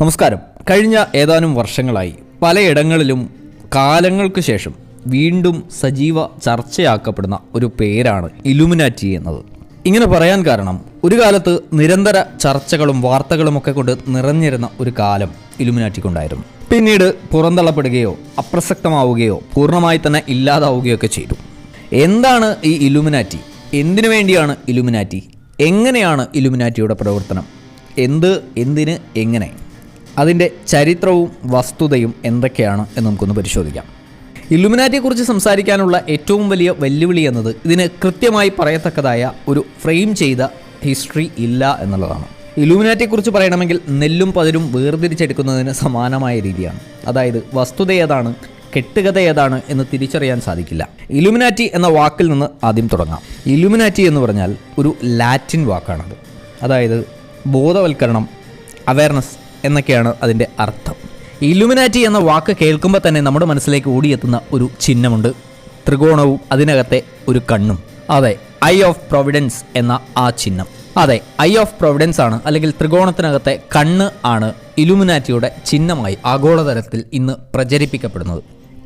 നമസ്കാരം. കഴിഞ്ഞ ഏതാനും വർഷങ്ങളായി പലയിടങ്ങളിലും കാലങ്ങൾക്ക് ശേഷം വീണ്ടും സജീവ ചർച്ചയാക്കപ്പെടുന്ന ഒരു പേരാണ് ഇലുമിനാറ്റി എന്നത്. ഇങ്ങനെ പറയാൻ കാരണം ഒരു കാലത്ത് നിരന്തര ചർച്ചകളും വാർത്തകളുമൊക്കെ കൊണ്ട് നിറഞ്ഞിരുന്ന ഒരു കാലം ഇലുമിനാറ്റിക്കുണ്ടായിരുന്നു. പിന്നീട് പുറന്തള്ളപ്പെടുകയോ അപ്രസക്തമാവുകയോ പൂർണമായി തന്നെ ഇല്ലാതാവുകയോ ഒക്കെ ചെയ്തു. എന്താണ് ഈ ഇലുമിനാറ്റി? എന്തിനു വേണ്ടിയാണ് ഇലുമിനാറ്റി? എങ്ങനെയാണ് ഇലുമിനാറ്റിയുടെ പ്രവർത്തനം? എന്ത്? എന്തിന്? എങ്ങനെ? അതിന്റെ ചരിത്രവും വസ്തുതയും എന്തൊക്കെയാണ് എന്ന് നമുക്കൊന്ന് പരിശോധിക്കാം. ഇലുമിനാറ്റിയെക്കുറിച്ച് സംസാരിക്കാനുള്ള ഏറ്റവും വലിയ വെല്ലുവിളി എന്നത് ഇതിന് കൃത്യമായി പറയത്തക്കതായ ഒരു ഫ്രെയിം ചെയ്ത ഹിസ്റ്ററി ഇല്ല എന്നുള്ളതാണ്. ഇലുമിനാറ്റിയെക്കുറിച്ച് പറയണമെങ്കിൽ നെല്ലും പതിരും വേർതിരിച്ചെടുക്കുന്നതിന് സമാനമായ രീതിയാണ്. അതായത് വസ്തുത ഏതാണ് കെട്ടുകഥ ഏതാണ് എന്ന് തിരിച്ചറിയാൻ സാധിക്കില്ല. ഇലുമിനാറ്റി എന്ന വാക്കിൽ നിന്ന് ആദ്യം തുടങ്ങാം. ഇലുമിനാറ്റി എന്ന് പറഞ്ഞാൽ ഒരു ലാറ്റിൻ വാക്കാണത്. അതായത് ബോധവൽക്കരണം അവയർനെസ് എന്നൊക്കെയാണ് അതിന്റെ അർത്ഥം. ഇലുമിനാറ്റി എന്ന വാക്ക് കേൾക്കുമ്പോൾ തന്നെ നമ്മുടെ മനസ്സിലേക്ക് ഓടിയെത്തുന്ന ഒരു ചിഹ്നമുണ്ട്. ത്രികോണവും അതിനകത്തെ ഒരു കണ്ണും. അതെ ഐ ഓഫ് പ്രൊവിഡൻസ് എന്ന ആ ചിഹ്നം. അതെ ഐ ഓഫ് പ്രൊവിഡൻസ് ആണ് അല്ലെങ്കിൽ ത്രികോണത്തിനകത്തെ കണ്ണ് ആണ് ഇലുമിനാറ്റിയുടെ ചിഹ്നമായി ആഗോളതലത്തിൽ ഇന്ന് പ്രചരിപ്പിക്കപ്പെടുന്നത്.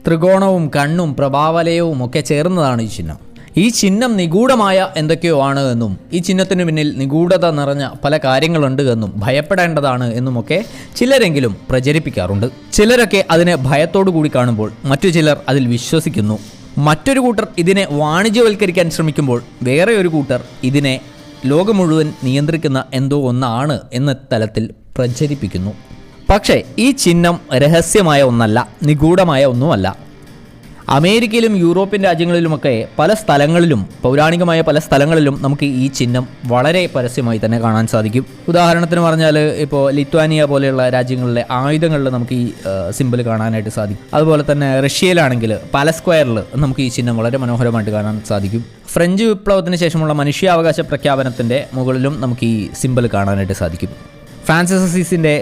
ത്രികോണവും കണ്ണും പ്രഭാവലയവും ഒക്കെ ചേർന്നതാണ് ഈ ചിഹ്നം. ഈ ചിഹ്നം നിഗൂഢമായ എന്തൊക്കെയോ ആണ് എന്നും ഈ ചിഹ്നത്തിന് പിന്നിൽ നിഗൂഢത നിറഞ്ഞ പല കാര്യങ്ങളുണ്ട് എന്നും ഭയപ്പെടേണ്ടതാണ് എന്നുമൊക്കെ ചിലരെങ്കിലും പ്രചരിപ്പിക്കാറുണ്ട്. ചിലരൊക്കെ അതിനെ ഭയത്തോടു കൂടി കാണുമ്പോൾ മറ്റു ചിലർ അതിൽ വിശ്വസിക്കുന്നു. മറ്റൊരു കൂട്ടർ ഇതിനെ വാണിജ്യവൽക്കരിക്കാൻ ശ്രമിക്കുമ്പോൾ വേറെ ഒരു കൂട്ടർ ഇതിനെ ലോകം മുഴുവൻ നിയന്ത്രിക്കുന്ന എന്തോ ഒന്നാണ് എന്ന തലത്തിൽ പ്രചരിപ്പിക്കുന്നു. പക്ഷേ ഈ ചിഹ്നം രഹസ്യമായ ഒന്നല്ല നിഗൂഢമായ ഒന്നുമല്ല. അമേരിക്കയിലും യൂറോപ്യൻ രാജ്യങ്ങളിലുമൊക്കെ പല സ്ഥലങ്ങളിലും പൗരാണികമായ പല സ്ഥലങ്ങളിലും നമുക്ക് ഈ ചിഹ്നം വളരെ പരസ്യമായി തന്നെ കാണാൻ സാധിക്കും. ഉദാഹരണത്തിന് പറഞ്ഞാൽ ഇപ്പോൾ ലിത്വാനിയ പോലെയുള്ള രാജ്യങ്ങളിലെ ആയുധങ്ങളിൽ നമുക്ക് ഈ സിമ്പിൾ കാണാനായിട്ട് സാധിക്കും. അതുപോലെ തന്നെ റഷ്യയിലാണെങ്കിൽ പല സ്ക്വയറിൽ നമുക്ക് ഈ ചിഹ്നം വളരെ മനോഹരമായിട്ട് കാണാൻ സാധിക്കും. ഫ്രഞ്ച് വിപ്ലവത്തിന് ശേഷമുള്ള മനുഷ്യാവകാശ പ്രഖ്യാപനത്തിന്റെ മുകളിലും നമുക്ക് ഈ സിമ്പിൾ കാണാനായിട്ട് സാധിക്കും. ഫ്രാൻസിസ് അസീസിന്റെ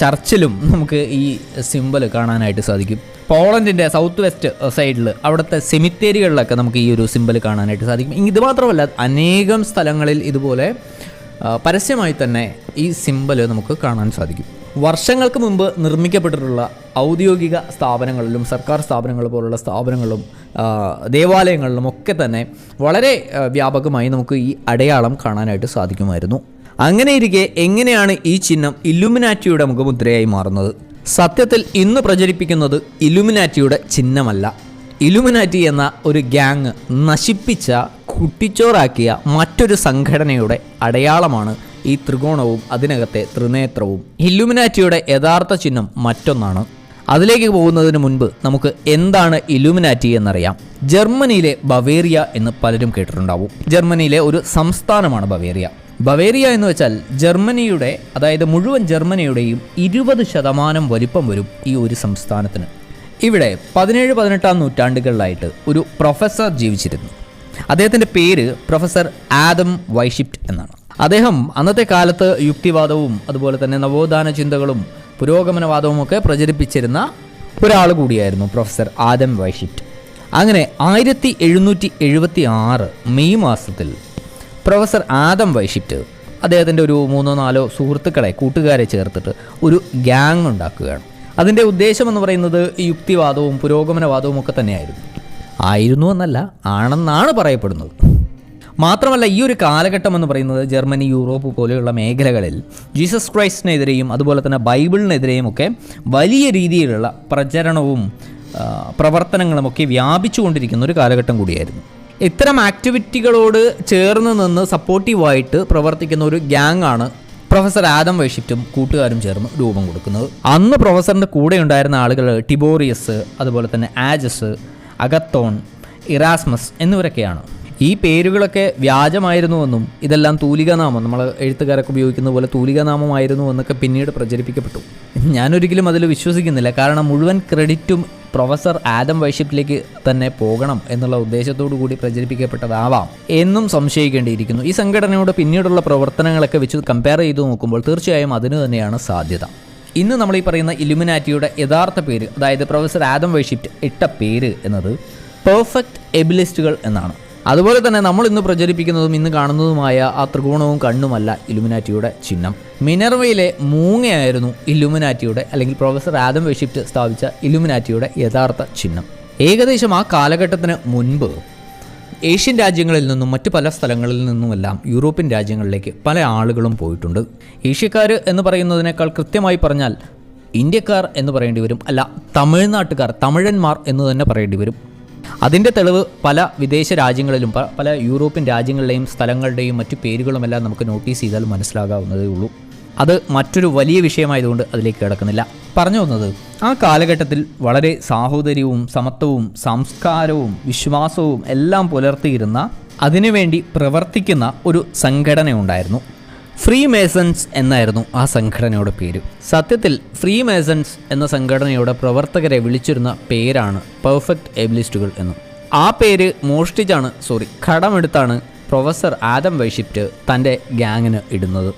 ചർച്ചിലും നമുക്ക് ഈ സിമ്പൽ കാണാനായിട്ട് സാധിക്കും. പോളണ്ടിന്റെ സൗത്ത് വെസ്റ്റ് സൈഡിൽ അവിടുത്തെ സെമിത്തേരികളിലൊക്കെ നമുക്ക് ഈ ഒരു സിമ്പൽ കാണാനായിട്ട് സാധിക്കും. ഇത് മാത്രമല്ല അനേകം സ്ഥലങ്ങളിൽ ഇതുപോലെ പരസ്യമായി തന്നെ ഈ സിമ്പൽ നമുക്ക് കാണാൻ സാധിക്കും. വർഷങ്ങൾക്ക് മുമ്പ് നിർമ്മിക്കപ്പെട്ടിട്ടുള്ള ഔദ്യോഗിക സ്ഥാപനങ്ങളിലും സർക്കാർ സ്ഥാപനങ്ങൾ പോലുള്ള സ്ഥാപനങ്ങളിലും ദേവാലയങ്ങളിലും ഒക്കെ തന്നെ വളരെ വ്യാപകമായി നമുക്ക് ഈ അടയാളം കാണാനായിട്ട് സാധിക്കുമായിരുന്നു. അങ്ങനെ ഇരിക്കെ എങ്ങനെയാണ് ഈ ചിഹ്നം ഇലുമിനാറ്റിയുടെ മുഖമുദ്രയായി മാറുന്നത്? സത്യത്തിൽ ഇന്ന് പ്രചരിപ്പിക്കുന്നത് ഇലുമിനാറ്റിയുടെ ചിഹ്നമല്ല. ഇലുമിനാറ്റി എന്ന ഒരു ഗ്യാങ് നശിപ്പിച്ച കുട്ടിച്ചോറാക്കിയ മറ്റൊരു സംഘടനയുടെ അടയാളമാണ് ഈ ത്രികോണവും അതിനകത്തെ ത്രിനേത്രവും. ഇലുമിനാറ്റിയുടെ യഥാർത്ഥ ചിഹ്നം മറ്റൊന്നാണ്. അതിലേക്ക് പോകുന്നതിന് മുൻപ് നമുക്ക് എന്താണ് ഇലുമിനാറ്റി എന്നറിയാം. ജർമ്മനിയിലെ ബവേറിയ എന്ന് പലരും കേട്ടിട്ടുണ്ടാവും. ജർമ്മനിയിലെ ഒരു സംസ്ഥാനമാണ് ബവേറിയ. ബവേറിയ എന്ന് വെച്ചാൽ ജർമ്മനിയുടെ അതായത് മുഴുവൻ ജർമ്മനിയുടെയും ഇരുപത് ശതമാനം വലിപ്പം വരും ഈ ഒരു സംസ്ഥാനത്തിന്. ഇവിടെ പതിനേഴ് പതിനെട്ടാം നൂറ്റാണ്ടുകളിലായിട്ട് ഒരു പ്രൊഫസർ ജീവിച്ചിരുന്നു. അദ്ദേഹത്തിന്റെ പേര് പ്രൊഫസർ ആദം വൈഷിപ്റ്റ് എന്നാണ്. അദ്ദേഹം അന്നത്തെ കാലത്ത് യുക്തിവാദവും അതുപോലെ തന്നെ നവോത്ഥാന ചിന്തകളും പുരോഗമനവാദവും ഒക്കെ പ്രചരിപ്പിച്ചിരുന്ന ഒരാൾ കൂടിയായിരുന്നു പ്രൊഫസർ ആദം വൈഷിപ്റ്റ് അങ്ങനെ ആയിരത്തി എഴുന്നൂറ്റി എഴുപത്തി ആറ് മെയ് മാസത്തിൽ പ്രൊഫസർ ആദം വൈഷിറ്റ് അദ്ദേഹത്തിന്റെ ഒരു മൂന്നോ നാലോ സുഹൃത്തുക്കളെ കൂട്ടുകാരെ ചേർത്തിട്ട് ഒരു ഗ്യാങ് ഉണ്ടാക്കുകയാണ്. അതിന്റെ ഉദ്ദേശം എന്ന് പറയുന്നത് യുക്തിവാദവും പുരോഗമനവാദവും ഒക്കെ തന്നെയായിരുന്നു. ആയിരുന്നു എന്നല്ല ആണെന്നാണ് പറയപ്പെടുന്നത്. മാത്രമല്ല ഈ ഒരു കാലഘട്ടം എന്ന് പറയുന്നത് ജർമ്മനി യൂറോപ്പ് പോലെയുള്ള മേഖലകളിൽ ജീസസ് ക്രൈസ്റ്റിനെതിരെയും അതുപോലെ തന്നെ ബൈബിളിനെതിരെയും ഒക്കെ വലിയ രീതിയിലുള്ള പ്രചരണവും പ്രവർത്തനങ്ങളും പ്രവർത്തനങ്ങളുമൊക്കെ വ്യാപിച്ചുകൊണ്ടിരിക്കുന്ന ഒരു കാലഘട്ടം കൂടിയായിരുന്നു. ഇത്തരം ആക്ടിവിറ്റികളോട് ചേർന്ന് നിന്ന് സപ്പോർട്ടീവായിട്ട് പ്രവർത്തിക്കുന്ന ഒരു ഗ്യാങ് ആണ് പ്രൊഫസർ ആദം വൈഷിപ്റ്റും കൂട്ടുകാരും ചേർന്ന് രൂപം കൊടുക്കുന്നത്. അന്ന് പ്രൊഫസറിന്റെ കൂടെ ഉണ്ടായിരുന്ന ആളുകൾ ടിബോറിയസ് അതുപോലെ തന്നെ ആജസ് അഗത്തോൺ ഇറാസ്മസ് എന്നിവരൊക്കെയാണ്. ഈ പേരുകളൊക്കെ വ്യാജമായിരുന്നുവെന്നും ഇതെല്ലാം തൂലികാനാമം നമ്മൾ എഴുത്തുകാരൊക്കെ ഉപയോഗിക്കുന്ന പോലെ തൂലികാനാമമായിരുന്നു എന്നൊക്കെ പിന്നീട് പ്രചരിപ്പിക്കപ്പെട്ടു. ഞാനൊരിക്കലും അതിൽ വിശ്വസിക്കുന്നില്ല. കാരണം മുഴുവൻ ക്രെഡിറ്റും പ്രൊഫസർ ആദം വൈഷിപ്പിലേക്ക് തന്നെ പോകണം എന്നുള്ള ഉദ്ദേശത്തോടു കൂടി പ്രചരിപ്പിക്കപ്പെട്ടതാവാം എന്നും സംശയിക്കേണ്ടിയിരിക്കുന്നു. ഈ സംഘടനയുടെ പിന്നീടുള്ള പ്രവർത്തനങ്ങളൊക്കെ വെച്ച് കമ്പയർ ചെയ്തു നോക്കുമ്പോൾ തീർച്ചയായും അതിന് തന്നെയാണ് സാധ്യത. ഇന്ന് നമ്മൾ ഈ പറയുന്ന ഇലുമിനാറ്റിയുടെ യഥാർത്ഥ പേര് അതായത് പ്രൊഫസർ ആദം വൈഷിപ്റ്റ് ഇട്ട പേര് എന്നത് പെർഫെക്റ്റ് എബിലിസ്റ്റുകൾ എന്നാണ്. അതുപോലെ തന്നെ നമ്മൾ ഇന്ന് പ്രചരിപ്പിക്കുന്നതും ഇന്ന് കാണുന്നതുമായ ആ ത്രികോണവും കണ്ണുമല്ല ഇലുമിനാറ്റിയുടെ ചിഹ്നം. മിനർവയിലെ മൂങ്ങയായിരുന്നു ഇലുമിനാറ്റിയുടെ അല്ലെങ്കിൽ പ്രൊഫസർ ആദം വെഷിപ്റ്റ് സ്ഥാപിച്ച ഇലുമിനാറ്റിയുടെ യഥാർത്ഥ ചിഹ്നം. ഏകദേശം ആ കാലഘട്ടത്തിന് മുൻപ് ഏഷ്യൻ രാജ്യങ്ങളിൽ നിന്നും മറ്റു പല സ്ഥലങ്ങളിൽ നിന്നുമെല്ലാം യൂറോപ്യൻ രാജ്യങ്ങളിലേക്ക് പല ആളുകളും പോയിട്ടുണ്ട്. ഏഷ്യക്കാർ എന്ന് പറയുന്നതിനേക്കാൾ കൃത്യമായി പറഞ്ഞാൽ ഇന്ത്യക്കാർ എന്ന് പറയേണ്ടി വരും. അല്ല തമിഴ്നാട്ടുകാർ തമിഴന്മാർ എന്ന് തന്നെ പറയേണ്ടി വരും. അതിന്റെ തെളിവ് പല വിദേശ രാജ്യങ്ങളിലും പല യൂറോപ്യൻ രാജ്യങ്ങളിലെയും സ്ഥലങ്ങളുടെയും മറ്റു പേരുകളുമെല്ലാം നമുക്ക് നോട്ടീസ് ചെയ്താൽ മനസ്സിലാകാവുന്നതേ ഉള്ളൂ. അത് മറ്റൊരു വലിയ വിഷയമായതുകൊണ്ട് അതിലേക്ക് കിടക്കുന്നില്ല. പറഞ്ഞു വന്നത് ആ കാലഘട്ടത്തിൽ വളരെ സാഹോദര്യവും സമത്വവും സംസ്കാരവും വിശ്വാസവും എല്ലാം പുലർത്തിയിരുന്ന അതിനുവേണ്ടി പ്രവർത്തിക്കുന്ന ഒരു സംഘടന ഉണ്ടായിരുന്നു ഫ്രീ മേസൺസ് എന്നായിരുന്നു ആ സംഘടനയുടെ പേര്. സത്യത്തിൽ ഫ്രീ മേസൺസ് എന്ന സംഘടനയുടെ പ്രവർത്തകരെ വിളിച്ചിരുന്ന പേരാണ് പെർഫെക്റ്റ് എബിലിസ്റ്റുകൾ എന്നും. ആ പേര് മോഷ്ടിച്ചാണ് സോറി കടമെടുത്താണ് പ്രൊഫസർ ആദം വൈഷിപ്റ്റ് തന്റെ ഗ്യാങ്ങിന് ഇടുന്നത്.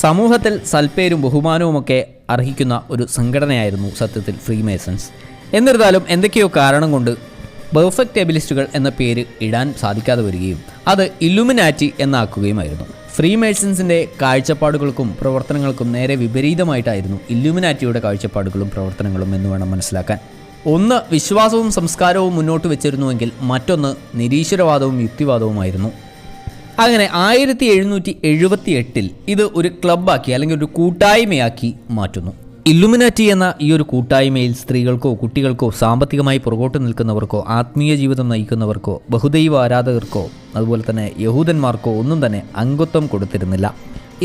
സമൂഹത്തിൽ സൽപ്പേരും ബഹുമാനവുമൊക്കെ അർഹിക്കുന്ന ഒരു സംഘടനയായിരുന്നു സത്യത്തിൽ ഫ്രീ മേസൺസ് എന്നിരുന്നാലും എന്തൊക്കെയോ കാരണം കൊണ്ട് പെർഫെക്റ്റ് എബിലിസ്റ്റുകൾ എന്ന പേര് ഇടാൻ സാധിക്കാതെ വരികയും അത് ഇലുമിനാറ്റി എന്നാക്കുകയുമായിരുന്നു. ഫ്രീ മേഴ്സൺസിന്റെ കാഴ്ചപ്പാടുകൾക്കും പ്രവർത്തനങ്ങൾക്കും നേരെ വിപരീതമായിട്ടായിരുന്നു ഇല്യൂമിനാറ്റിയുടെ കാഴ്ചപ്പാടുകളും പ്രവർത്തനങ്ങളും എന്ന് വേണം മനസ്സിലാക്കാൻ. ഒന്ന് വിശ്വാസവും സംസ്കാരവും മുന്നോട്ട് വെച്ചിരുന്നുവെങ്കിൽ മറ്റൊന്ന് നിരീശ്വരവാദവും യുക്തിവാദവുമായിരുന്നു. അങ്ങനെ ആയിരത്തി എഴുന്നൂറ്റി എഴുപത്തി എട്ടിൽ ഇത് ഒരു ക്ലബ്ബാക്കി അല്ലെങ്കിൽ ഒരു കൂട്ടായ്മയാക്കി മാറ്റുന്നു. ഇല്ലുമിനാറ്റി എന്ന ഈ ഒരു കൂട്ടായ്മയിൽ സ്ത്രീകൾക്കോ കുട്ടികൾക്കോ സാമ്പത്തികമായി പുറകോട്ട് നിൽക്കുന്നവർക്കോ ആത്മീയ ജീവിതം നയിക്കുന്നവർക്കോ ബഹുദൈവ ആരാധകർക്കോ അതുപോലെ തന്നെ യഹൂദന്മാർക്കോ ഒന്നും തന്നെ അംഗത്വം കൊടുത്തിരുന്നില്ല.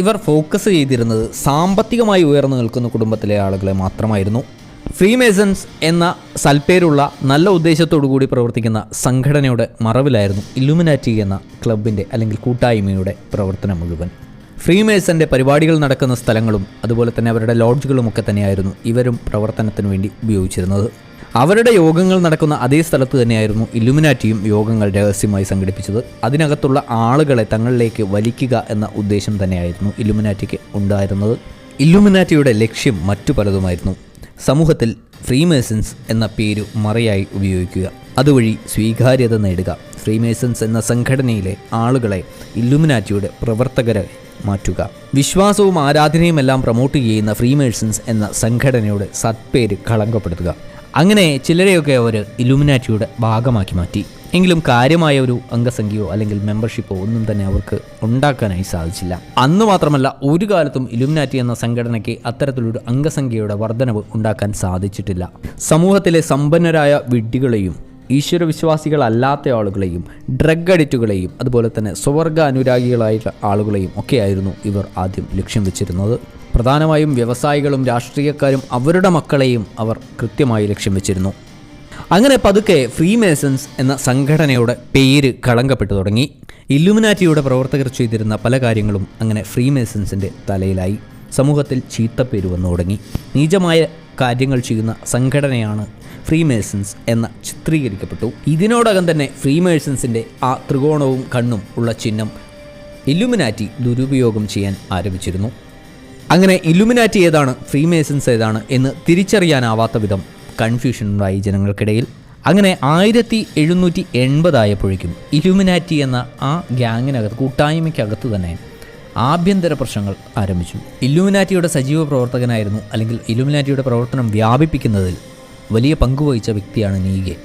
ഇവർ ഫോക്കസ് ചെയ്തിരുന്നത് സാമ്പത്തികമായി ഉയർന്നു നിൽക്കുന്ന കുടുംബത്തിലെ ആളുകളെ മാത്രമായിരുന്നു. ഫ്രീമേസൺസ് എന്ന സൽപ്പേരുള്ള നല്ല ഉദ്ദേശത്തോടു കൂടി പ്രവർത്തിക്കുന്ന സംഘടനയുടെ മറവിലായിരുന്നു ഇല്ലുമിനാറ്റി എന്ന ക്ലബിന്റെ അല്ലെങ്കിൽ കൂട്ടായ്മയുടെ പ്രവർത്തനം മുഴുവൻ. ഫ്രീമേസന്റെ പരിപാടികൾ നടക്കുന്ന സ്ഥലങ്ങളും അതുപോലെ തന്നെ അവരുടെ ലോഡ്ജുകളും ഒക്കെ തന്നെയായിരുന്നു ഇവരും പ്രവർത്തനത്തിന് വേണ്ടി ഉപയോഗിച്ചിരുന്നത്. അവരുടെ യോഗങ്ങൾ നടക്കുന്ന അതേ സ്ഥലത്ത് തന്നെയായിരുന്നു ഇലുമിനാറ്റിയും യോഗങ്ങൾ രഹസ്യമായി സംഘടിപ്പിച്ചത്. അതിനകത്തുള്ള ആളുകളെ തങ്ങളിലേക്ക് വലിക്കുക എന്ന ഉദ്ദേശം തന്നെയായിരുന്നു ഇലുമിനാറ്റിക്ക് ഉണ്ടായിരുന്നത്. ഇലുമിനാറ്റിയുടെ ലക്ഷ്യം മറ്റു പലതുമായിരുന്നു. സമൂഹത്തിൽ ഫ്രീമേസൻസ് എന്ന പേര് മറയായി ഉപയോഗിക്കുക. അതുവഴി സ്വീകാര്യത നേടുക. ഫ്രീമേസൻസ് എന്ന സംഘടനയിലെ ആളുകളെ ഇല്ലുമിനാറ്റിയുടെ പ്രവർത്തകരെ മാറ്റുക. വിശ്വാസവും ആരാധനയും എല്ലാം പ്രൊമോട്ട് ചെയ്യുന്ന ഫ്രീമേഴ്സൺസ് എന്ന സംഘടനയുടെ സത്പേര് കളങ്കപ്പെടുത്തുക. അങ്ങനെ ചിലരെയൊക്കെ അവർ ഇലുമിനാറ്റിയുടെ ഭാഗമാക്കി മാറ്റി. എങ്കിലും കാര്യമായ ഒരു അംഗസംഖ്യയോ അല്ലെങ്കിൽ മെമ്പർഷിപ്പോ ഒന്നും തന്നെ അവർക്ക് ഉണ്ടാക്കാനായി സാധിച്ചില്ല. അന്ന് മാത്രമല്ല ഒരു കാലത്തും ഇലുമിനാറ്റി എന്ന സംഘടനയ്ക്ക് അത്തരത്തിലൊരു അംഗസംഖ്യയുടെ വർധനവ് ഉണ്ടാക്കാൻ സാധിച്ചിട്ടില്ല. സമൂഹത്തിലെ സമ്പന്നരായ വിഡ്ഢികളെയും ഈശ്വരവിശ്വാസികളല്ലാത്ത ആളുകളെയും ഡ്രഗ് അഡിക്റ്റുകളെയും അതുപോലെ തന്നെ സ്വർഗ അനുരാഗികളായ ആളുകളെയും ഒക്കെയായിരുന്നു ഇവർ ആദ്യം ലക്ഷ്യം വെച്ചിരുന്നത്. പ്രധാനമായും വ്യവസായികളും രാഷ്ട്രീയക്കാരും അവരുടെ മക്കളെയും അവർ കൃത്യമായി ലക്ഷ്യം വെച്ചിരുന്നു. അങ്ങനെ പതുക്കെ ഫ്രീമേസൺസ് എന്ന സംഘടനയുടെ പേര് കളങ്കപ്പെട്ടു തുടങ്ങി. ഇല്ലുമിനാറ്റിയുടെ പ്രവർത്തകർ ചെയ്തിരുന്ന പല കാര്യങ്ങളും അങ്ങനെ ഫ്രീമേസൺസിന്റെ തലയിലായി. സമൂഹത്തിൽ ചീത്തപ്പേര് വന്നു തുടങ്ങി നീചമായ കാര്യങ്ങൾ ചെയ്യുന്ന സംഘടനയാണ് ഫ്രീമേസൺസ് എന്ന ചിത്രീകരിക്കപ്പെട്ടു. ഇതിനോടകം തന്നെ ഫ്രീമേഴ്സൺസിന്റെ ആ ത്രികോണവും കണ്ണും ഉള്ള ചിഹ്നം ഇലുമിനാറ്റി ദുരുപയോഗം ചെയ്യാൻ ആരംഭിച്ചിരുന്നു. അങ്ങനെ ഇലുമിനാറ്റി ഏതാണ് ഫ്രീമേസൻസ് ഏതാണ് എന്ന് തിരിച്ചറിയാനാവാത്ത വിധം കൺഫ്യൂഷൻ ഉണ്ടായി ജനങ്ങൾക്കിടയിൽ. അങ്ങനെ ആയിരത്തി എഴുന്നൂറ്റി എൺപതായപ്പോഴേക്കും ഇലുമിനാറ്റി എന്ന ആ ഗ്യാങ്ങിനകത്ത് കൂട്ടായ്മയ്ക്കകത്ത് തന്നെ ആഭ്യന്തര പ്രശ്നങ്ങൾ ആരംഭിച്ചു. ഇലുമിനാറ്റിയുടെ സജീവ പ്രവർത്തകനായിരുന്നു അല്ലെങ്കിൽ ഇലുമിനാറ്റിയുടെ പ്രവർത്തനം വ്യാപിപ്പിക്കുന്നതിൽ വലിയ പങ്കുവഹിച്ച വ്യക്തിയാണ് നീഗെ.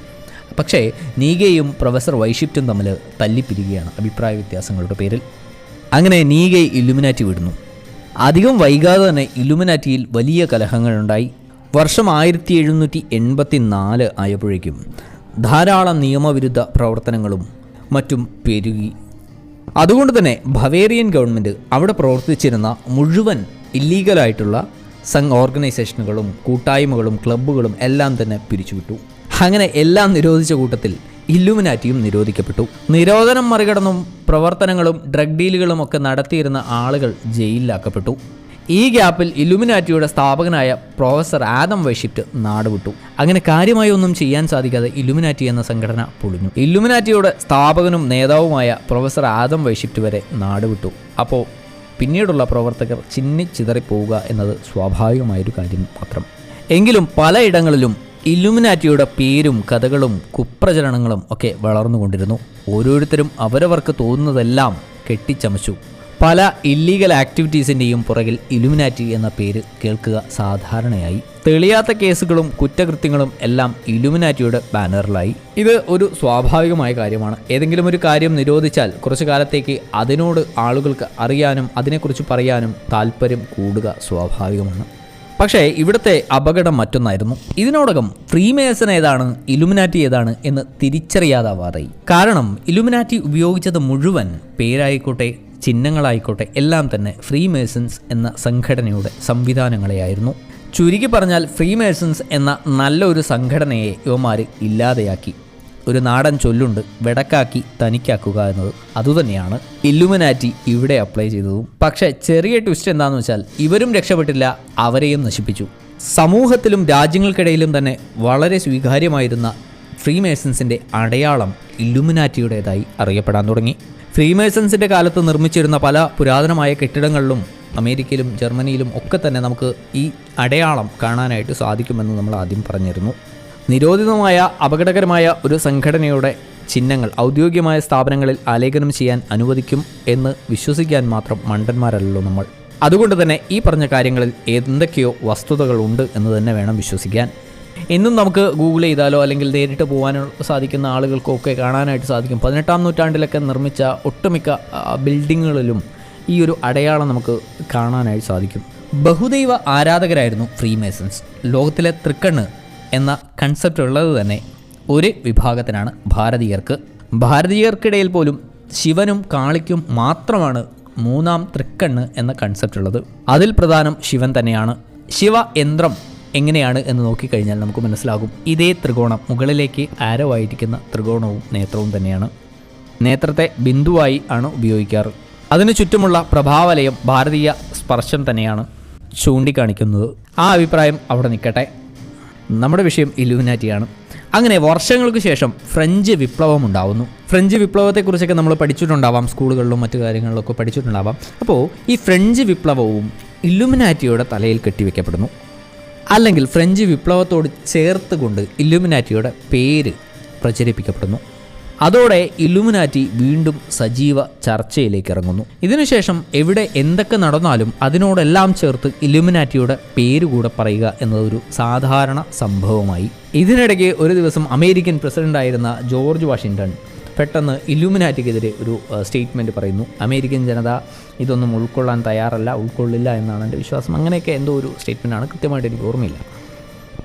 പക്ഷേ നീഗയും പ്രൊഫസർ വൈഷിപ്റ്റും തമ്മിൽ തല്ലിപ്പിരികയാണ് അഭിപ്രായ വ്യത്യാസങ്ങളുടെ പേരിൽ. അങ്ങനെ നീഗെ ഇലുമിനാറ്റി വിടുന്നു. അധികം വൈകാതെ തന്നെ ഇലുമിനാറ്റിയിൽ വലിയ കലഹങ്ങളുണ്ടായി. വർഷം ആയിരത്തി എഴുന്നൂറ്റി എൺപത്തി നാല് ആയപ്പോഴേക്കും ധാരാളം നിയമവിരുദ്ധ പ്രവർത്തനങ്ങളും മറ്റും പെരുകി. അതുകൊണ്ട് തന്നെ ബവേറിയൻ ഗവൺമെന്റ് അവിടെ പ്രവർത്തിച്ചിരുന്ന മുഴുവൻ ഇല്ലീഗലായിട്ടുള്ള സംഘ ഓർഗനൈസേഷനുകളും കൂട്ടായ്മകളും ക്ലബ്ബുകളും എല്ലാം തന്നെ പിരിച്ചുവിട്ടു. അങ്ങനെ എല്ലാം നിരോധിച്ച കൂട്ടത്തിൽ ഇല്ലുമിനാറ്റിയും നിരോധിക്കപ്പെട്ടു. നിരോധനം മറികടന്നും പ്രവർത്തനങ്ങളും ഡ്രഗ് ഡീലുകളും ഒക്കെ നടത്തിയിരുന്ന ആളുകൾ ജയിലിലാക്കപ്പെട്ടു. ഈ ഗ്യാപ്പിൽ ഇലുമിനാറ്റിയുടെ സ്ഥാപകനായ പ്രൊഫസർ ആദം വൈഷിപ്റ്റ് നാടുവിട്ടു. അങ്ങനെ കാര്യമായി ഒന്നും ചെയ്യാൻ സാധിക്കാതെ ഇലുമിനാറ്റി എന്ന സംഘടന പൊളിഞ്ഞു. ഇലുമിനാറ്റിയുടെ സ്ഥാപകനും നേതാവുമായ പ്രൊഫസർ ആദം വൈഷിപ്റ്റ് വരെ നാടുവിട്ടു. അപ്പോൾ പിന്നീടുള്ള പ്രവർത്തകർ ചിന്നി ചിതറിപ്പോവുക എന്നത് സ്വാഭാവികമായൊരു കാര്യം മാത്രം. എങ്കിലും പലയിടങ്ങളിലും ഇലുമിനാറ്റിയുടെ പേരും കഥകളും കുപ്രചരണങ്ങളും ഒക്കെ വളർന്നുകൊണ്ടിരുന്നു. ഓരോരുത്തരും അവരവർക്ക് തോന്നുന്നതെല്ലാം കെട്ടിച്ചമച്ചു. പല ഇല്ലീഗൽ ആക്ടിവിറ്റീസിന്റെയും പുറകിൽ ഇലുമിനാറ്റി എന്ന പേര് കേൾക്കുക സാധാരണയായി. തെളിയാത്ത കേസുകളും കുറ്റകൃത്യങ്ങളും എല്ലാം ഇലുമിനാറ്റിയുടെ ബാനറിലായി. ഇത് ഒരു സ്വാഭാവികമായ കാര്യമാണ്. ഏതെങ്കിലും ഒരു കാര്യം നിരോധിച്ചാൽ കുറച്ചു കാലത്തേക്ക് അതിനോട് ആളുകൾക്ക് അറിയാനും അതിനെക്കുറിച്ച് പറയാനും താല്പര്യം കൂടുക സ്വാഭാവികമാണ്. പക്ഷേ ഇവിടുത്തെ അപകടം മറ്റൊന്നായിരുന്നു. ഇതിനോടകം ഫ്രീമേസൺ ഏതാണ് ഇലുമിനാറ്റി ഏതാണ് എന്ന് തിരിച്ചറിയാതാവാറായി. കാരണം ഇലുമിനാറ്റി ഉപയോഗിച്ചത് മുഴുവൻ പേരായിക്കോട്ടെ ചിഹ്നങ്ങളായിക്കോട്ടെ എല്ലാം തന്നെ ഫ്രീ ഫ്രീമേസൺസ് എന്ന സംഘടനയുടെ സംവിധാനങ്ങളെയായിരുന്നു. ചുരുക്കി പറഞ്ഞാൽ ഫ്രീ ഫ്രീമേസൺസ് എന്ന നല്ലൊരു സംഘടനയെ യുവമാർ ഇല്ലാതെയാക്കി. ഒരു നാടൻ ചൊല്ലുണ്ട് വെടക്കാക്കി തനിക്കാക്കുക എന്നത്. അതുതന്നെയാണ് ഇല്ലുമിനാറ്റി ഇവിടെ അപ്ലൈ ചെയ്തതും. പക്ഷേ ചെറിയ ട്വിസ്റ്റ് എന്താണെന്ന് വെച്ചാൽ ഇവരും രക്ഷപ്പെട്ടില്ല അവരെയും നശിപ്പിച്ചു. സമൂഹത്തിലും രാജ്യങ്ങൾക്കിടയിലും തന്നെ വളരെ സ്വീകാര്യമായിരുന്ന ഫ്രീമേസൺസിന്റെ അടയാളം ഇല്ലുമിനാറ്റിയുടേതായി അറിയപ്പെടാൻ തുടങ്ങി. ഫ്രീമേസൺസിന്റെ കാലത്ത് നിർമ്മിച്ചിരുന്ന പല പുരാതനമായ കെട്ടിടങ്ങളിലും അമേരിക്കയിലും ജർമ്മനിയിലും ഒക്കെ തന്നെ നമുക്ക് ഈ അടയാളം കാണാനായിട്ട് സാധിക്കുമെന്ന് നമ്മൾ ആദ്യം പറഞ്ഞിരുന്നു. നിരോധിതമായ അപകടകരമായ ഒരു സംഘടനയുടെ ചിഹ്നങ്ങൾ ഔദ്യോഗികമായ സ്ഥാപനങ്ങളിൽ ആലേഖനം ചെയ്യാൻ അനുവദിക്കും എന്ന് വിശ്വസിക്കാൻ മാത്രം മണ്ടന്മാരല്ലോ നമ്മൾ. അതുകൊണ്ട് തന്നെ ഈ പറഞ്ഞ കാര്യങ്ങളിൽ എന്തൊക്കെയോ വസ്തുതകൾ ഉണ്ട് എന്ന് തന്നെ വേണം വിശ്വസിക്കാൻ. ഇന്നും നമുക്ക് ഗൂഗിൾ ചെയ്താലോ അല്ലെങ്കിൽ നേരിട്ട് പോകാനോ സാധിക്കുന്ന ആളുകൾക്കോ ഒക്കെ കാണാനായിട്ട് സാധിക്കും. പതിനെട്ടാം നൂറ്റാണ്ടിലൊക്കെ നിർമ്മിച്ച ഒട്ടുമിക്ക ബിൽഡിങ്ങുകളിലും ഈ ഒരു അടയാളം നമുക്ക് കാണാനായിട്ട് സാധിക്കും. ബഹുദൈവ ആരാധകരായിരുന്നു ഫ്രീമേസൺസ് ലോകത്തിലെ തൃക്കണ്ണ് എന്ന കൺസെപ്റ്റ് ഉള്ളത് തന്നെ ഒരു വിഭാഗത്തിനാണ് ഭാരതീയർക്ക്. ഭാരതീയർക്കിടയിൽ പോലും ശിവനും കാളിക്കും മാത്രമാണ് മൂന്നാം തൃക്കണ്ണ് എന്ന കൺസെപ്റ്റ് ഉള്ളത്. അതിൽ പ്രധാനം ശിവൻ തന്നെയാണ്. ശിവയന്ത്രം എങ്ങനെയാണ് എന്ന് നോക്കിക്കഴിഞ്ഞാൽ നമുക്ക് മനസ്സിലാകും. ഇതേ ത്രികോണം മുകളിലേക്ക് ആരോ ആയിരിക്കുന്ന ത്രികോണവും നേത്രവും തന്നെയാണ്. നേത്രത്തെ ബിന്ദുവായി ആണ് ഉപയോഗിക്കാറ്. അതിനു ചുറ്റുമുള്ള പ്രഭാവലയം ഭാരതീയ സ്പർശം തന്നെയാണ് ചൂണ്ടിക്കാണിക്കുന്നത്. ആ അഭിപ്രായം അവിടെ നിൽക്കട്ടെ. നമ്മുടെ വിഷയം ഇലുമിനാറ്റിയാണ് അങ്ങനെ വർഷങ്ങൾക്ക് ശേഷം ഫ്രഞ്ച് വിപ്ലവം ഉണ്ടാവുന്നു. ഫ്രഞ്ച് വിപ്ലവത്തെക്കുറിച്ചൊക്കെ നമ്മൾ പഠിച്ചിട്ടുണ്ടാവാം. സ്കൂളുകളിലും മറ്റു കാര്യങ്ങളിലൊക്കെ പഠിച്ചിട്ടുണ്ടാവാം. അപ്പോൾ ഈ ഫ്രഞ്ച് വിപ്ലവവും ഇലുമിനാറ്റിയുടെ തലയിൽ കെട്ടിവെക്കപ്പെടുന്നു. അല്ലെങ്കിൽ ഫ്രഞ്ച് വിപ്ലവത്തോട് ചേർത്തുകൊണ്ട് ഇല്ലുമിനാറ്റിയുടെ പേര് പ്രചരിപ്പിക്കപ്പെടുന്നു. അതോടെ ഇലുമിനാറ്റി വീണ്ടും സജീവ ചർച്ചയിലേക്ക് ഇറങ്ങുന്നു. ഇതിനുശേഷം എവിടെ എന്തൊക്കെ നടന്നാലും അതിനോടെല്ലാം ചേർത്ത് ഇലുമിനാറ്റിയുടെ പേര് കൂടെ പറയുക എന്നതൊരു സാധാരണ സംഭവമായി. ഇതിനിടയ്ക്ക് ഒരു ദിവസം അമേരിക്കൻ പ്രസിഡന്റായിരുന്ന ജോർജ് വാഷിങ്ടൺ പെട്ടെന്ന് ഇലൂമിനാറ്റിക്കെതിരെ ഒരു സ്റ്റേറ്റ്മെന്റ് പറയുന്നു. അമേരിക്കൻ ജനത ഇതൊന്നും ഉൾക്കൊള്ളാൻ തയ്യാറല്ല ഉൾക്കൊള്ളില്ല എന്നാണ് എന്റെ വിശ്വാസം. അങ്ങനെയൊക്കെ എന്തോ ഒരു സ്റ്റേറ്റ്മെന്റാണ് കൃത്യമായിട്ട് എനിക്ക് ഓർമ്മയില്ല.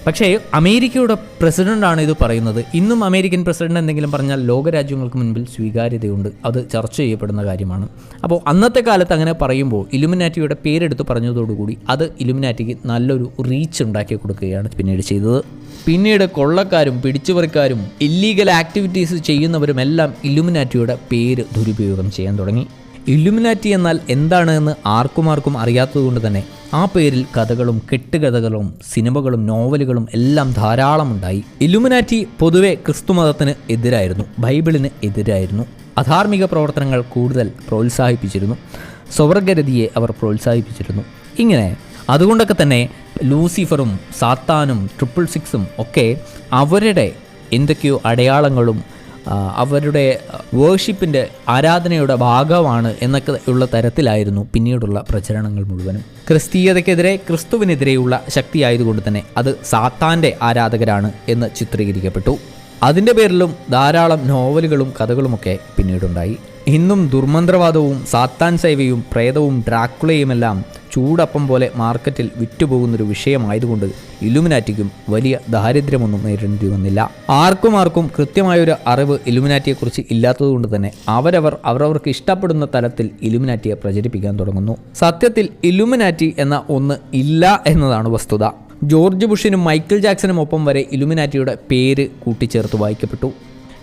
പക്ഷേ അമേരിക്കയുടെ പ്രസിഡന്റാണ് ഇത് പറയുന്നത്. ഇന്നും അമേരിക്കൻ പ്രസിഡന്റ് എന്തെങ്കിലും പറഞ്ഞാൽ ലോകരാജ്യങ്ങൾക്ക് മുൻപിൽ സ്വീകാര്യതയുണ്ട്. അത് ചർച്ച ചെയ്യപ്പെടുന്ന കാര്യമാണ്. അപ്പോൾ അന്നത്തെ കാലത്ത് അങ്ങനെ പറയുമ്പോൾ ഇലുമിനാറ്റിയുടെ പേരെടുത്ത് പറഞ്ഞതോടുകൂടി അത് ഇലുമിനാറ്റിക്ക് നല്ലൊരു റീച്ച് ഉണ്ടാക്കി കൊടുക്കുകയാണ് പിന്നീട് ചെയ്തത്. പിന്നീട് കൊള്ളക്കാരും പിടിച്ചുപറിക്കാരും ഇല്ലീഗൽ ആക്ടിവിറ്റീസ് ചെയ്യുന്നവരും എല്ലാം ഇലുമിനാറ്റിയുടെ പേര് ദുരുപയോഗം ചെയ്യാൻ തുടങ്ങി. ഇലുമിനാറ്റി എന്നാൽ എന്താണ് എന്ന് ആർക്കും ആർക്കും അറിയാത്തതുകൊണ്ട് തന്നെ ആ പേരിൽ കഥകളും കെട്ടുകഥകളും സിനിമകളും നോവലുകളും എല്ലാം ധാരാളം ഉണ്ടായി. ഇല്ലുമിനാറ്റി പൊതുവെ ക്രിസ്തുമതത്തിന് എതിരായിരുന്നു ബൈബിളിന് എതിരായിരുന്നു. അധാർമിക പ്രവർത്തനങ്ങൾ കൂടുതൽ പ്രോത്സാഹിപ്പിച്ചിരുന്നു. സ്വർഗരതിയെ അവർ പ്രോത്സാഹിപ്പിച്ചിരുന്നു. ഇങ്ങനെ അതുകൊണ്ടൊക്കെ തന്നെ ലൂസിഫറും സാത്താനും ട്രിപ്പിൾ സിക്സും ഒക്കെ അവരുടെ എന്തൊക്കെയോ അടയാളങ്ങളും അവരുടെ വേർഷിപ്പിന്റെ ആരാധനയുടെ ഭാഗമാണ് എന്നൊക്കെ ഉള്ള തരത്തിലായിരുന്നു പിന്നീടുള്ള പ്രചരണങ്ങൾ മുഴുവനും. ക്രിസ്തീയതയ്ക്കെതിരെ ക്രിസ്തുവിനെതിരെയുള്ള ശക്തിയായതുകൊണ്ട് തന്നെ അത് സാത്താന്റെ ആരാധകരാണ് എന്ന് ചിത്രീകരിക്കപ്പെട്ടു. അതിന്റെ പേരിലും ധാരാളം നോവലുകളും കഥകളുമൊക്കെ പിന്നീടുണ്ടായി. ഇന്നും ദുർമന്ത്രവാദവും സാത്താൻ സേവയും പ്രേതവും ഡ്രാക്കുളയുമെല്ലാം ചൂടപ്പം പോലെ മാർക്കറ്റിൽ വിറ്റുപോകുന്നൊരു വിഷയമായതുകൊണ്ട് ഇലുമിനാറ്റിക്കും വലിയ ദാരിദ്ര്യമൊന്നും നേരിടേണ്ടി വന്നില്ല ആർക്കും ആർക്കും കൃത്യമായൊരു അറിവ് ഇലുമിനാറ്റിയെക്കുറിച്ച് ഇല്ലാത്തതുകൊണ്ട് തന്നെ അവരവർ അവരവർക്ക് ഇഷ്ടപ്പെടുന്ന തലത്തിൽ ഇലുമിനാറ്റിയെ പ്രചരിപ്പിക്കാൻ തുടങ്ങുന്നു. സത്യത്തിൽ ഇലുമിനാറ്റി എന്ന ഒന്ന് ഇല്ല എന്നതാണ് വസ്തുത. ജോർജ് ബുഷിനും മൈക്കിൾ ജാക്സനും ഒപ്പം വരെ ഇലുമിനാറ്റിയുടെ പേര് കൂട്ടിച്ചേർത്ത് വായിക്കപ്പെട്ടു.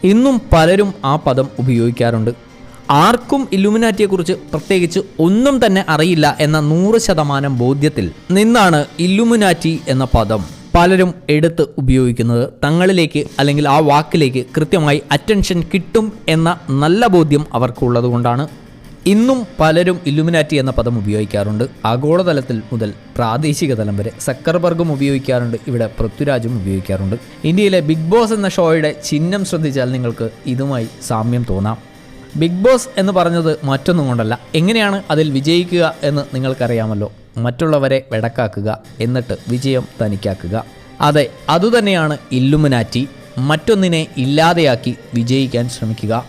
ഇന്നും പലരും ആ പദം ഉപയോഗിക്കാറുണ്ട്. ആർക്കും ഇല്ലുമിനാറ്റിയെക്കുറിച്ച് പ്രത്യേകിച്ച് ഒന്നും തന്നെ അറിയില്ല എന്ന നൂറ് ശതമാനം ബോധ്യത്തിൽ നിന്നാണ് ഇല്ലുമിനാറ്റി എന്ന പദം പലരും എടുത്ത് ഉപയോഗിക്കുന്നത്. തങ്ങളിലേക്ക് അല്ലെങ്കിൽ ആ വാക്കിലേക്ക് കൃത്യമായി അറ്റൻഷൻ കിട്ടും എന്ന നല്ല ബോധ്യം അവർക്കുള്ളത് കൊണ്ടാണ് ഇന്നും പലരും ഇല്ലുമിനാറ്റി എന്ന പദം ഉപയോഗിക്കാറുണ്ട്. ആഗോളതലത്തിൽ മുതൽ പ്രാദേശിക തലം വരെ സക്കർബർഗും ഉപയോഗിക്കാറുണ്ട്. ഇവിടെ പൃഥ്വിരാജും ഉപയോഗിക്കാറുണ്ട്. ഇന്ത്യയിലെ ബിഗ് ബോസ് എന്ന ഷോയുടെ ചിഹ്നം ശ്രദ്ധിച്ചാൽ നിങ്ങൾക്ക് ഇതുമായി സാമ്യം തോന്നാം. ബിഗ് ബോസ് എന്ന് പറഞ്ഞത് മറ്റൊന്നും കൊണ്ടല്ല. എങ്ങനെയാണ് അതിൽ വിജയിക്കുക എന്ന് നിങ്ങൾക്കറിയാമല്ലോ. മറ്റുള്ളവരെ വെടക്കാക്കുക എന്നിട്ട് വിജയം തനിക്കാക്കുക. അതെ അതുതന്നെയാണ് ഇല്ലുമിനാറ്റി. മറ്റൊന്നിനെ ഇല്ലാതെയാക്കി വിജയിക്കാൻ ശ്രമിക്കുക.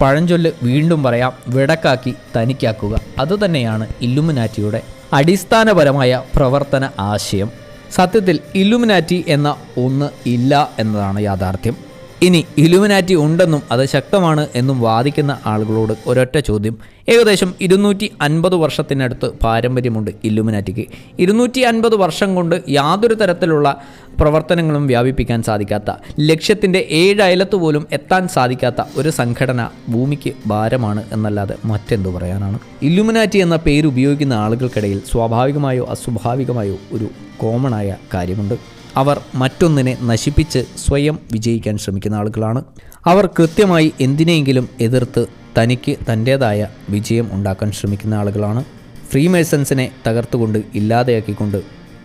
പഴഞ്ചൊല്ല് വീണ്ടും പറയാം വിടക്കാക്കി തനിക്കാക്കുക. അതുതന്നെയാണ് ഇല്ലുമിനാറ്റിയുടെ അടിസ്ഥാനപരമായ പ്രവർത്തന ആശയം. സത്യത്തിൽ ഇല്ലുമിനാറ്റി എന്ന ഒന്ന് ഇല്ല എന്നതാണ് യാഥാർത്ഥ്യം. ഇനി ഇലുമിനാറ്റി ഉണ്ടെന്നും അത് ശക്തമാണ് എന്നും വാദിക്കുന്ന ആളുകളോട് ഒരൊറ്റ ചോദ്യം. ഏകദേശം ഇരുന്നൂറ്റി അൻപത് വർഷത്തിനടുത്ത് പാരമ്പര്യമുണ്ട് ഇലുമിനാറ്റിക്ക്. ഇരുന്നൂറ്റി അൻപത് വർഷം കൊണ്ട് യാതൊരു തരത്തിലുള്ള പ്രവർത്തനങ്ങളും വ്യാപിപ്പിക്കാൻ സാധിക്കാത്ത ലക്ഷ്യത്തിന്റെ ഏഴയലത്ത് പോലും എത്താൻ സാധിക്കാത്ത ഒരു സംഘടന ഭൂമിക്ക് ഭാരമാണ് എന്നല്ലാതെ മറ്റെന്തു പറയാനാണ്? ഇലുമിനാറ്റി എന്ന പേര് ഉപയോഗിക്കുന്ന ആളുകൾക്കിടയിൽ സ്വാഭാവികമായോ അസ്വാഭാവികമായോ ഒരു കോമണായ കാര്യമുണ്ട്. അവർ മറ്റൊന്നിനെ നശിപ്പിച്ച് സ്വയം വിജയിക്കാൻ ശ്രമിക്കുന്ന ആളുകളാണ്. അവർ കൃത്യമായി എന്തിനെയെങ്കിലും എതിർത്ത് തനിക്ക് തന്റേതായ വിജയം ഉണ്ടാക്കാൻ ശ്രമിക്കുന്ന ആളുകളാണ്. ഫ്രീമേസൺസിനെ തകർത്തുകൊണ്ട് ഇല്ലാതെയാക്കിക്കൊണ്ട്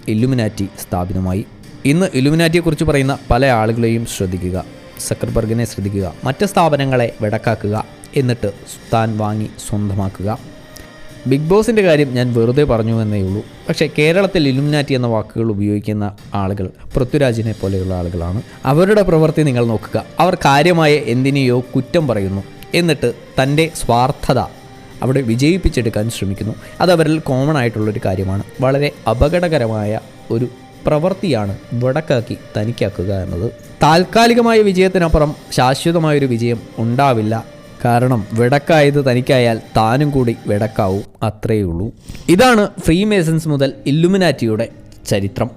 ഇല്ലുമിനാറ്റി സ്ഥാപിതമായി. ഇന്ന് ഇല്ലുമിനാറ്റിയെക്കുറിച്ച് പറയുന്ന പല ആളുകളെയും ശ്രദ്ധിക്കുക സക്കർബർഗിനെ ശ്രദ്ധിക്കുക മറ്റ് സ്ഥാപനങ്ങളെ വെടക്കാക്കുക എന്നിട്ട് താൻ വാങ്ങി സ്വന്തമാക്കുക. ബിഗ് ബോസിന്റെ കാര്യം ഞാൻ വെറുതെ പറഞ്ഞു എന്നേ ഉള്ളൂ. പക്ഷേ കേരളത്തിൽ ഇലുമിനാറ്റി എന്ന വാക്കുകൾ ഉപയോഗിക്കുന്ന ആളുകൾ പൃഥ്വിരാജിനെ പോലെയുള്ള ആളുകളാണ്. അവരുടെ പ്രവൃത്തി നിങ്ങൾ നോക്കുക. അവർ കാര്യമായ എന്തിനെയോ കുറ്റം പറയുന്നു. എന്നിട്ട് തന്റെ സ്വാർത്ഥത അവിടെ വിജയിപ്പിച്ചെടുക്കാൻ ശ്രമിക്കുന്നു. അത് അവരിൽ കോമൺ ആയിട്ടുള്ളൊരു കാര്യമാണ്. വളരെ അപകടകരമായ ഒരു പ്രവൃത്തിയാണ് വടക്കാക്കി തനിക്കാക്കുക എന്നത്. താൽക്കാലികമായ വിജയത്തിനപ്പുറം ശാശ്വതമായൊരു വിജയം ഉണ്ടാവില്ല കാരണം വെടക്കായത് തനിക്കായാൽ താനും കൂടി വെടക്കാവും അത്രയേ ഉള്ളൂ ഇതാണ് ഫ്രീ മേസൺസ് മുതൽ ഇല്ലുമിനാറ്റിയുടെ ചരിത്രം.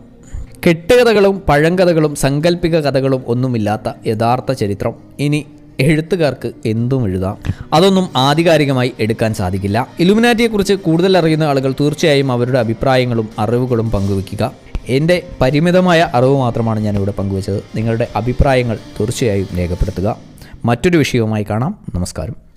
കെട്ടുകഥകളും പഴങ്കഥകളും സങ്കല്പിക കഥകളും ഒന്നുമില്ലാത്ത യഥാർത്ഥ ചരിത്രം. ഇനി എഴുത്തുകാർക്ക് എന്തും എഴുതാം. അതൊന്നും ആധികാരികമായി എടുക്കാൻ സാധിക്കില്ല. ഇലുമിനാറ്റിയെക്കുറിച്ച് കൂടുതൽ അറിയുന്ന ആളുകൾ തീർച്ചയായും അവരുടെ അഭിപ്രായങ്ങളും അറിവുകളും പങ്കുവയ്ക്കുക. എന്റെ പരിമിതമായ അറിവ് മാത്രമാണ് ഞാനിവിടെ പങ്കുവച്ചത്. നിങ്ങളുടെ അഭിപ്രായങ്ങൾ തീർച്ചയായും രേഖപ്പെടുത്തുക. മറ്റൊരു വിഷയവുമായി കാണാം. നമസ്കാരം.